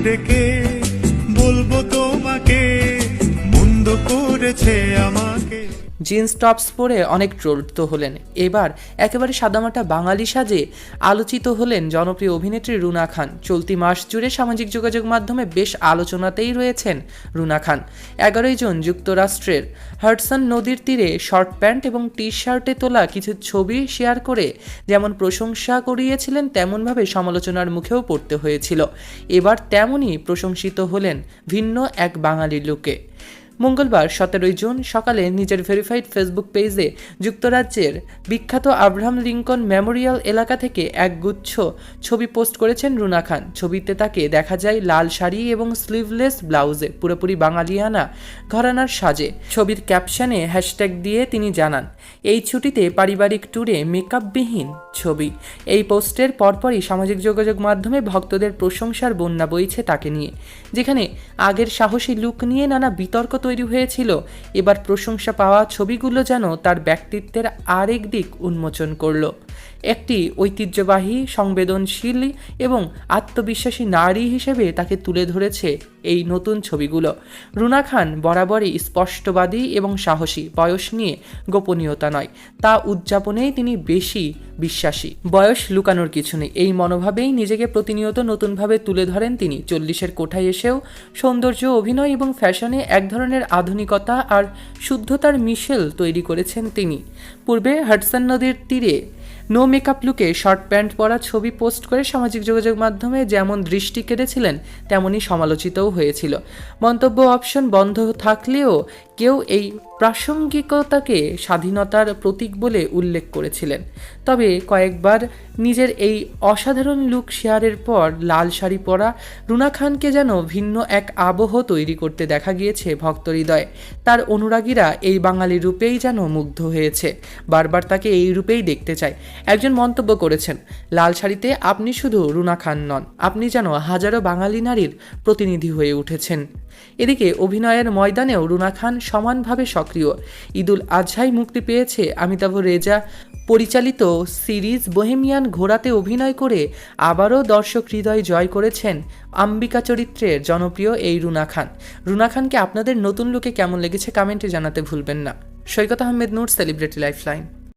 the que করেছে আমাকে। Jeans tops পরে অনেক ট্রোলড হলেন। এবার একেবারে সাদামাটা বাঙালি সাজে আলোচিত হলেন জনপ্রিয় অভিনেত্রী রুনা খান। চলতি মাস জুড়ে সামাজিক যোগাযোগ মাধ্যমে বেশ আলোচনাতেই রয়েছেন রুনা খান। এগারোই জন যুক্তরাষ্ট্রের হার্টসন নদীর তীরে শর্ট প্যান্ট এবং টি শার্টে তোলা কিছু ছবি শেয়ার করে যেমন প্রশংসা করিয়েছিলেন, তেমনভাবে সমালোচনার মুখেও পড়তে হয়েছিল। এবার তেমনই প্রশংসিত হলেন ভিন্ন এক বাঙালি লোকে। মঙ্গলবার, সতেরোই জুন, সকালে নিজের ভেরিফাইড ফেসবুক পেজে যুক্তরাজ্যের বিখ্যাত আব্রাহাম লিঙ্কন মেমোরিয়াল এলাকা থেকে এক গুচ্ছ ছবি পোস্ট করেছেন রুনা খান। ছবিতে তাকে দেখা যায় লাল শাড়ি এবং স্লিভলেস ব্লাউজে, পুরোপুরি বাঙালিয়ানা ঘরানার সাজে। ছবির ক্যাপশনে হ্যাশট্যাগ দিয়ে তিনি জানান, এই ছুটিতে পারিবারিক ট্যুরে মেকআপবিহীন ছবি। এই পোস্টের পরপরই সামাজিক যোগাযোগ মাধ্যমে ভক্তদের প্রশংসার বন্যা বইছে তাকে নিয়ে, যেখানে আগের সাহসী লুক নিয়ে নানা বিতর্ক তৈরি হয়েছিল। এবার প্রশংসা পাওয়া ছবিগুলো যেন তার ব্যক্তিত্বের আরেক দিক উন্মোচন করল। একটি ঐতিহ্যবাহী, সংবেদনশীল এবং আত্মবিশ্বাসী নারী হিসেবে তাকে তুলে ধরেছে এই নতুন ছবিগুলো। রুনা খান বরাবরই স্পষ্টবাদী এবং সাহসী, বয়স নিয়ে গোপনীয়তা নয়। তা উদযাপনেই তিনি বেশি বিশ্বাসী। বয়স লুকানোর কিছু নেই। এই মনোভাবেই নিজেকে প্রতিনিয়ত নতুনভাবে তুলে ধরেন তিনি। চল্লিশের কোঠায় এসেও সৌন্দর্য, অভিনয় এবং ফ্যাশনে এক ধরনের আধুনিকতা আর শুদ্ধতার মিশেল তৈরি করেছেন তিনি। পূর্বে হাডসন নদীর তীরে নো মেকআপ লুকে শর্ট প্যান্ট পরা ছবি পোস্ট করে সামাজিক যোগাযোগ মাধ্যমে যেমন দৃষ্টি কেড়েছিলেন তেমনই সমালোচিতও হয়েছিল। মন্তব্য অপশন বন্ধ থাকলেও কেউ এই প্রাসঙ্গিকতাকে স্বাধীনতার প্রতীক বলে উল্লেখ করেছিলেন। তবে কয়েকবার নিজের এই অসাধারণ লুক শেয়ারের পর লাল শাড়ি পরা রুনা খানকে যেন ভিন্ন এক আবহ তৈরি করতে দেখা গিয়েছে ভক্ত হৃদয়ে। তার অনুরাগীরা এই বাঙালি রূপেই যেন মুগ্ধ হয়েছে। বারবার তাকে এই রূপেই দেখতে চায়। একজন মন্তব্য করেছেন, লাল শাড়িতে আপনি শুধু রুনা খান নন, আপনি যেন হাজারো বাঙালি নারীর প্রতিনিধি হয়ে উঠেছেন। এদিকে অভিনয়ের ময়দানেও রুনা খান সমানভাবে সক্রিয় ঈদুল আজহাই মুক্তি পেয়েছে অমিতাভ রেজা পরিচালিত সিরিজ বোহেমিয়ান ঘোড়াতে অভিনয় করে আবারও দর্শক হৃদয় জয় করেছেন আম্বিকা চরিত্রের জনপ্রিয় এই রুনা খান। রুনা খানকে আপনাদের নতুন লোকে কেমন লেগেছে কমেন্টে জানাতে ভুলবেন না। Saikat Ahmed Noor celebrity lifeline